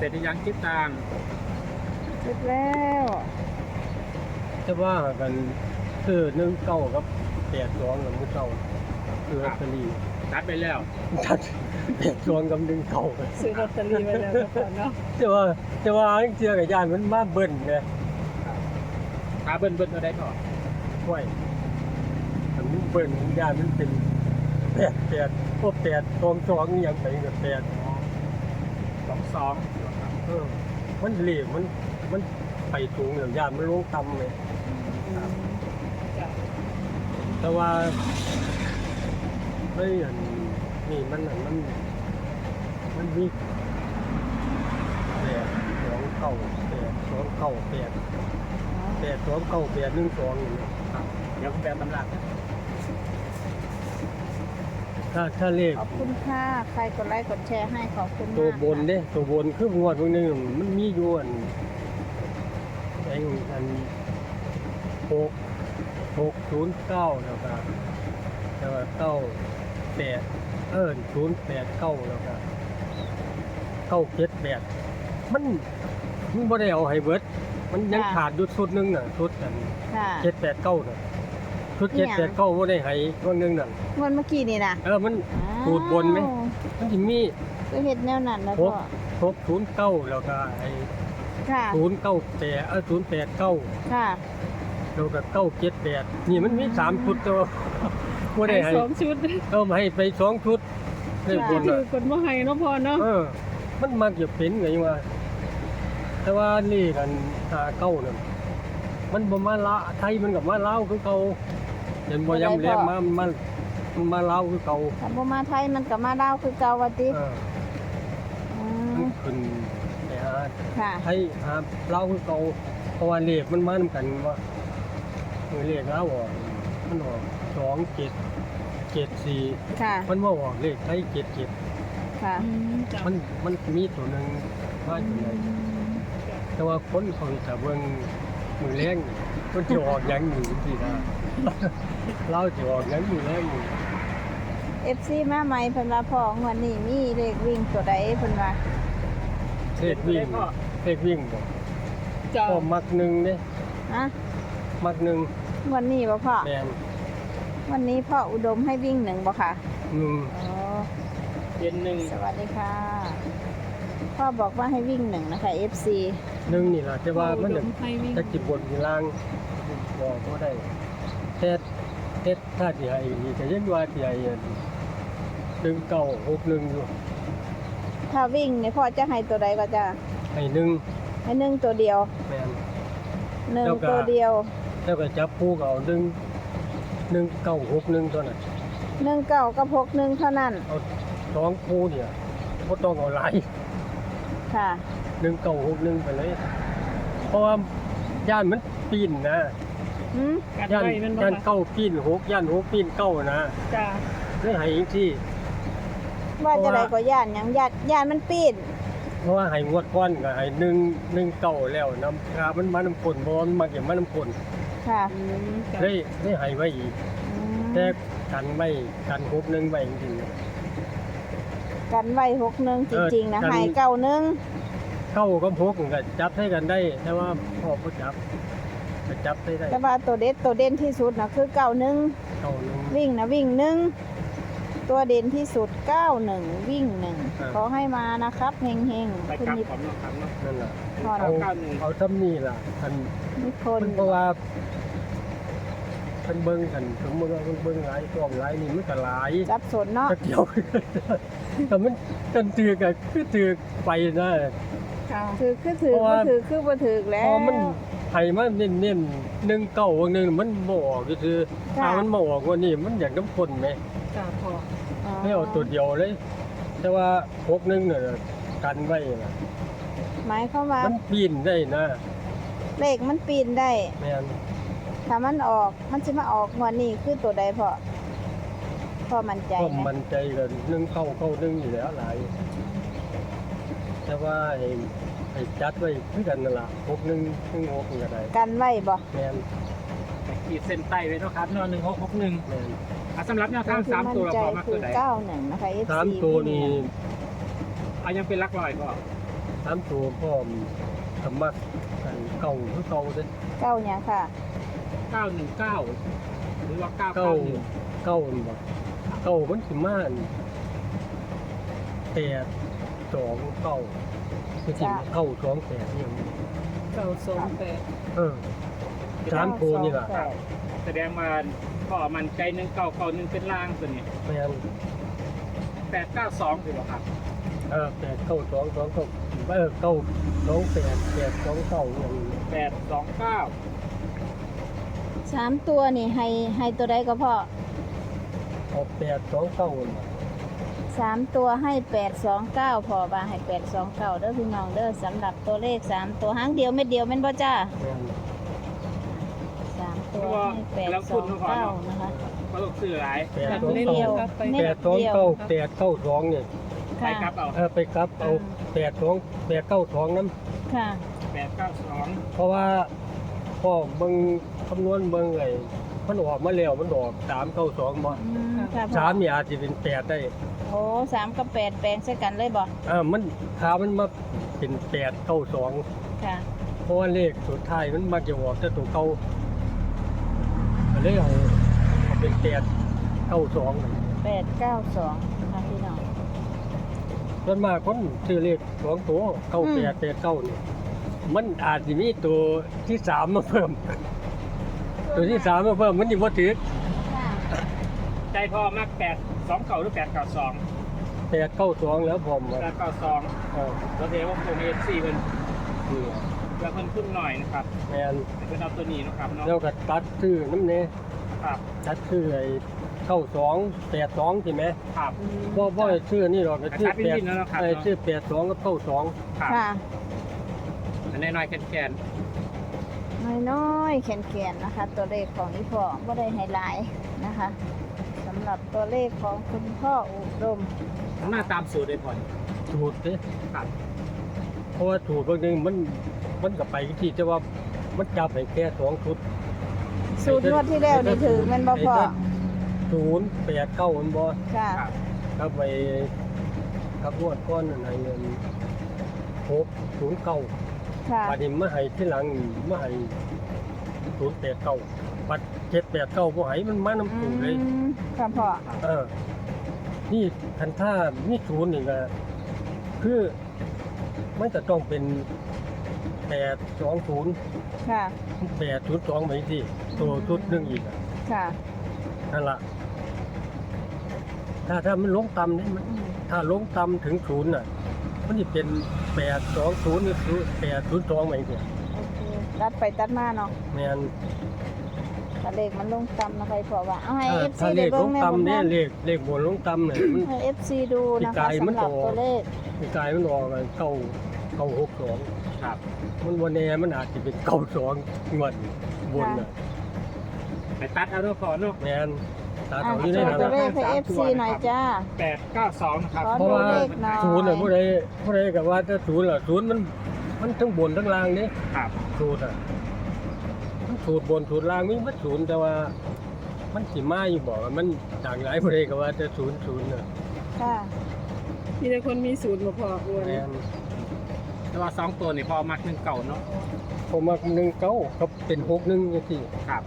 เสร็จหรือยังคิดตังค์เสร็จแล้วจะว่ากันคือหนึ่งเก้ากับแปดสองกับมือเก้าคือลอตเตอรี่ตัดไปแล้วตัดแปดสองกับหนึ่งเก้าซื้อลอตเตอรี่ไว้แล้วนะพ่อเนาะแต่ว่าแต่ว่าอันเจือกับยานมันมาเบิ่นไงขาเบิ้ลเบิ้ลตัวได้ก่อนห้วยมันเบิ่นยานมันเป็นแปดแปดพวกแปดสองสองอหย่างไปกับแปดสองสองเออ มันเหลวมันมันไปสูงอย่างยานมันลงต่ำเลยแต่ว่าไม่อันนี่มันมันมันมีแปดสองเก้าแปดสองเก้าแปดแปดสองเก้าแปดหนึ่งสองอย่างเงี้ยเดี๋ยวผมแปลตำรา ถ้าถ้าเลขขอบคุณค่ะใครกดไลค์กดแชร์ให้ขอบคุณมากตัวบนค่ะเด้ตัวบนคืองวดพวกนึงมันมีอยู่อันไอ้อันหกหกศูนย์เก้าแล้วก็แล้วก็เก้าแปดเออศูนย์แปดเก้าแล้วก็เก้าเจ็ดแปดมันมันบ่ได้เอาให้เบิด มันยังขาดอยู่ชุดหนึงน่ะชุดอันค่ะ เจ็ดแปดเก้าน่ะ ชุดเนี่เจ็ยดแปดเก้าบ่ได้ให้ตัวหนึงน่ะงวดเมื่อกี้นี่นะเออมันสูตรบนไหม อ้าวมันสิมีก็เห็ดแนวนั้นแล้วหพ่กอหกศูนย์เก้าแล้วก็ไอ้ค่ะ ศูนย์เก้าแปดเออศูนย์แปดเก้าค่ะแล้วก็เก้าเจ็ดแปดนี่มันมีสามชุดตัวบ่ได้ให้สองชุดเออมาให้ไปสองชุดเลขบนถืน่ะ อกดว่าให้เนาะพอเนาะเออ มันมักจะเป็นไงว่าแต่ว่านี่กันหาเก้านั่นมันบ่มาละไทยมันกับมาลาวคือเก่า เห็นบ่ยำแรงมามันมามันมาลาวคือเก่าถ้าบ่มาไทยมันก็มาดาวคือเก่าว่าติเอออืมันมขึ้นไปหาค่ะไทยหาลาวคือเก่าเพราะว่าเลขมันมานำกันว่ามือเลขลาวอะมันออกสองเจ็ดเจ็ดสี่ค่ะมันว่าออกเลขไทยเจ็ดเจ็ดค่ะอืมจ้ะมันมันมีตัวหนึ่งมาอยู่ไหนแต่ว่าคนเขาจะเบิ่ง มือแรงนี่มันจะออกหยังอยู่ที่นะเราจะออกหยังมือแรงนี่ FC มาใหม่เพิ่นว่าพ่องวดนี้มีเลขวิ่งตัวใดเพิ่นว่าเลขวิ่งเลขวิ่งบ่จ้ะก็มักหนึ่งเด้ฮะมักหนึ่งงวดนี้บ่พ่อแมนวันนี้พ่ออุดมให้วิ่งหนึ่งบ่ค่ะหนึ่งอ๋อเย็นหนึ่งสวัสดีค่ะ พ่อบอกว่าให้วิ่งหนึ่งนะคะ FC หนึ่งนี่ล่ะแต่ว่ามันจะให้วิ่งจะจิบบนกีฬางบอกบ่ได้แต่แต่ถ้าสิให้นี่ก็ยังว่าสิให้อันหนึ่งเก้าหกหนึ่งอยู่ถ้าวิ่งเนี่ยพ่อจะให้ตัวใดก็จะให้หนึ่งให้หนึ่งตัวเดียวแมนหนึ่งแล้วก็ตัวเดียว แล้วก็จับคู่ก็เอาหนึ่งหนึ่งเก้าหกหนึ่งตัวนั้นหนึ่งเก้ากับหกหนึ่งเท่านั้นเอาสองคู่เนี่ยก็ต้องเอาหลาย ค่ะ หนึ่งเก้าหกหนึ่งไปเลย เพราะว่าย่านมันปีนนะหืมกัดย่านไว้แมันบ่ย่านคะเก้าปีนหกย่านหกปีนเก้านะจ้ะไม่ให้อีกที่ ว่าจะเพราะว่าไรก็ย่านหยังย่านย่านมันปีนเพราะว่าให้งวดก้อนก็ให้หนึ่งหนึ่งเก้าแล้วน้ำคามันมาน้ำฝนบอมันมาเก็บมาน้ำฝนค่ะอืมจ้ะได้ได้ให้ไว้อีกอืมแต่กันไม่กันหกหนึ่งไว้จริง กันไว้หกหนึ่งจเออริงๆนะกันให้เก้าหนึ่งๆเก้ากับหกก็จับให้กันได้ แต่ว่าพ่อก็จับก็จับได้ได้แต่ว่าตัวเด็ดตัวเด่นที่สุดนะคือเก้าหนึ่งเก้าหนึ่งวิ่งนะวิ่งหนึ่งตัวเด่นที่สุดเก้าหนึ่งวิ่งหนึ่งครับ ขอให้มานะครับเฮงเฮงไปๆคุณกลับนิผมเนาะครับเนาะนั่นแหละพอเก้าแล้วเก้าหนึ่ง เอาทำนี่ล่ะอันนิพนมันธ์เพราะว่า เพิ่นเบิ่งกันสมมติว่าเพิ่นเบิ่งหลายกล้องหลายนี่มันก็หลายสับสนเนาะจักเดียวแต่มันกันถือก็คือถือไปนะ ค่ะถือคือถือเพราะบ่ว่า ถือคือบ่ถือแล้พว อมันไผมาเน้นๆหนึ่งเก้าวันหนึงมันบ่ออกก็คือค่ะ ถ้ามันบ่ออกวันนี้มันอยากน้ำคนไหมจ้ะพอไม่เอาตัวเดียวเลย แต่ว่าพกหนึงเนี่ยกันไว้นะหมายความว่ามันปีนได้นะเลขมันปีนได้ แม่น ถ้ามันออกมันสิมาออกงวดนี้คือตัวใดพอพอมั่นใจก็ไหมมันใจกันหนึ่งเข้าเข้าหนึ่งอยู่แล้วหลายแต่ว่าไอ้ไอ้จัดไว้คือกันนั่นล่ะพกหนึ่งหนึ่งหกก็ได้กันไว้บ่แม่นแต่ขีดเส้นใต้ไว้เนาะครับเนาะหนึ่งหกหกหนึ่งแม่นอะสำหรับแนวทางที่สามมั่นตัวเราใจพอมากคืตัวอไหนเก้าหนึ่งนะคะ FC สามตัวนี่อะยังเป็นหลักร้อยก็สามตัวพ่อมสมัครกันเก่าคือเก่าเด้อเก้าหยังค่ะ เก้าหนึ่งเก้าหรือว่าเก้าเก่าเก้าหนึ่งเก่ามันบ่เก่ามันสิมาอันแปดสองเก่าคือสิจ้ะเก่าสองแปดนี่อย่างนี้เก้าสองแปดเออสามตัวนี่ล่ะเก้าสองแปดแสดงว่าพ่อมันใจหนึ่งเก้าเก้าหนึ่งเป็นล่างตัวนี้แม่นแปดเก้าสองถือว่าครับเออแปดเก้าสองสองเก้าเออเก้าสองแปดแปดสองเก้าอย่างนี้แปดสองเก้า สามตัวนี่ให้ให้ตัวใดก็พ่อเอาแปดสองเก้าน่ะสามตัวให้แปดสองเก้าพอบ่าให้แปดสองเก้าเด้อพี่น้องเด้อสำหรับตัวเลขสามตัวหางเดียวเม็ดเดียวแม่นบ่จ้าแม่นสามตัวให้แปดสองเก้านะคะก็ต้องซื้อหลายแปดตัดสองเล่นเก้าครับไปเม็ดแปดสองเก้าแปดเก้าสองเนี่ยไปค่ะครับเอาเออไปกลับเอาแปดสองแปดเก้าสองน้ค่ะแปดเก้าสองำเพราะว่า พ่อเบิ่งคำนวณเบิ่งไอ้มันออกมาแล้วมันออกสามเก้าสองบ่อืมค่ะพ่อสามเนี่ยอาจจะเป็นแปดได้โอ้สามกับแปดแปลงใส่กันเลยบ่อ่ามันขามันมาเป็นแปดเก้าสองค่ะ เพราะว่าเลขสุดท้ายมันมาจะออกแต่ตัวเก่าก็เลยเอาเอาเป็นแปดเก้าสองแปดเก้าสองนะคะพี่น้อง ส่วนมากคนซื้อเลขสองตัวเก้าอืมแปดแปดเก้านี่ มันอาจจะมีตัวที่สามมาเพิ่ม ตัวที่สามมาเพิ่มมันยิ่งว่าถือค่ะใจพ่อมากแปดสองเก้าหรือแปดเก้าสองแปดเก้าสองแล้วผมแปดเก้าสองเออเราเรียกว่าโคเอฟซีเป็นนี่เพื่อเพิ่มขึ้นหน่อยนะครับแมนเป็นเอาตัวนี้นะครับเนาะแล้วก็ตัดชื่อน้ำเนครับตัดชื่อไอ้เก้าสองแปดสองใช่ไหมครับพ่อพ่อชื่อนี่หรอกชื่อตัดแปดวินๆแล้วนะครับไอ้ชื่อแปดสองกับเก้าสองครับค่ะอั นน้อยๆแคนน้อยๆแขนๆนะคะ ตัวเลขของอีพ่อก็ได้ไฮไลท์นะคะสำหรับตัวเลขของคุณพ่ออุดมๆหน้าตามสูตรเลยพอถูกเด้ครับเพราะว่าถูกบางนึงมันมันก็ไปที่จะว่ามันจับให้แค่สองชุดสูตรงวดที่แล้วนี่ถือแมันบ่พ่อศูนย์แปดเก้ามันบ่ค่ะครับครับไปครับงวดก้อนนั่นให้เงินหกศูนย์เก้า ค่ะบัดนี้มาให้ที่หลังมาให้ศูนย์แปดเก้าบัดเจ็ดแปดเก้าบ่ให้มันมาน้ำอืสูงเลยมค่ะพ่อเออ นี่คันท่ามีศูนย์นี่ก็คือมันจะต้องเป็นแปดสองศูนย์ค่ะแปดศูนย์สองไปที่ตัวชุดหนึงอีกอะค่ะนั่นละถ้าถ้ามันลงต่ำนี่มันอืมถ้าลงต่ำถึงศูนย์น่ะ มันจะเป็นแปดสองศูนย์หรือแปดศูนย์สองไปที่โอเคตัดไปตัดมาเนาะแมนถ้าเลขมันลงต่ำนะคะพ่อว่าเอาให้ถ้า FC ถ้าเลได้ขลเบิ่งงแม่ต่ำเนี่ยบ่เลขเลขบนลงต่ำเนี่ยมัน ให้ FC ดูนะอีคะกายมันสำหรับออก ตัวเลขอีกายมันออกมาเก้าเก้าหกสองครับ มันวันนี้มันอาจจะเป็นเก้าสองงวดบนน่ะไปตัดเอาเนาะพอเนาะแมน ตาอะเต่าโชนี่ได้ว์นะตัวเลขให้ FC หน่อยจ้า แปดเก้าสองนะครับ ขอเพราะว่าดูเลขหน่อย ศูนย์น่ะผู้ใดผู้ใดกับว่าถ้าศูนย์ล่ะศูนย์มันมันทั้งบนทั้งล่างนี่ครับ สูตรอะมันสูตรบนสูตรล่างมีมันศูนย์แต่ว่า มันสิมาอยู่บอกว่ามันต่างหลายผู้ใดกับว่าจะศูนย์ศูนย์น่ะค่ะ มีแต่คนมีสูตรมาพออ้วนแมนแต่ว่าสองตัวนี่พอมักหนึ่งเก่าเนาะ ผมมาหนึ่งเก้าก็เป็นหกหนึ่งยังสี่ครับ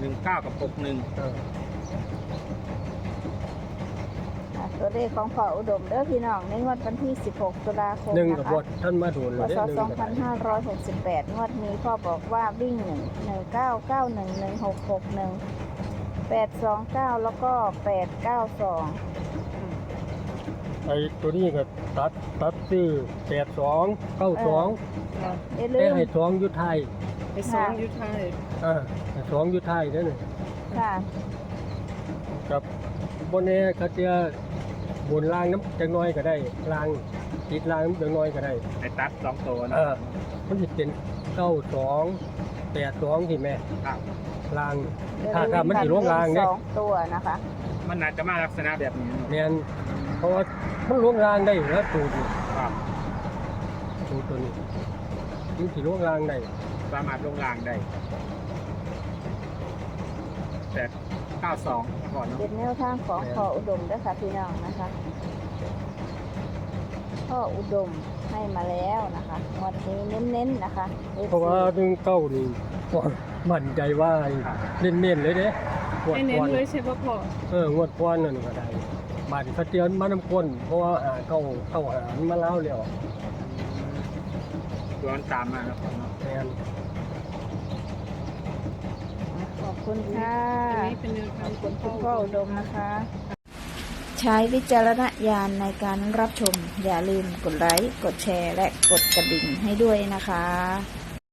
หนึ่งเก้ากับหกหนึ่งเออ อะตัว เลขของพ่ออุดมเด้อพี่น้องในงวดวันที่ 16 ตุลาคมหนึ่งนะกับคะ บทท่านมาโดนเลพยศได้หนึ่งกับ2568 งวดนี้พ่อบอกว่าวิ่ง 1 1991 1661 829 แล้วก็ 892 ไอ้ตัวนี้ก็ตัดตัดซื้อแปดสองเก้าสองอย่าลืแต่มให้สองอยุทไทยไปสองอยุทไทยอ่าให้สองอยุทไทยนั่นน่ะค่ะ กับบนนี้เขาจะ บนล่างน้ำจังน้อยก็ได้ล่างติดล่างน้ำจังน้อยก็ได้ไปตัดสองตัวเอนะอมันจะเป็นเก้าสองแปดสองที่แม่ครับล่างอย่าถ้าลืถ้ามันสิลงรางเนี่ยสองตัวนะคะมันน่าจะมาลักษณะแบบนี้เนาะแม่นเพราะว่ามันลงรางได้อยู่แล้วตูดนี่ครับตูดตัวนี้มันสิลงรางได้สามารถลงรางได้แต่ เก้าสองก่อนเนาะเป็นแนวทางของพ่ออุดมเด้อค่ะพี่น้องนะคะพ่ออุดมให้มาแล้วนะคะงวดนี้เน้นๆนะคะ FC เพราะว่าหนึ่งเก้านี่ก็มั่นใจว่าเน้นๆเลยเด้งวดให้เน้นก่อนเลยใช่ป่ะพ่อเอองวดก่อนนั่นก็ได้บาดเขาเตือนมานำก้นเพราะว่าหาเข้าเข้าหามาแล้วแล้วย้อนตามมาครับพ่อเนาะแทน ขอบคุณค่ะอันนี้เป็นวขอบขคุอณงคุณพ่อออุดมนะคะ ใช้วิจารณญาณในการรับชม อย่าลืมกดไลค์ กดแชร์ และกดกระดิ่งให้ด้วยนะคะ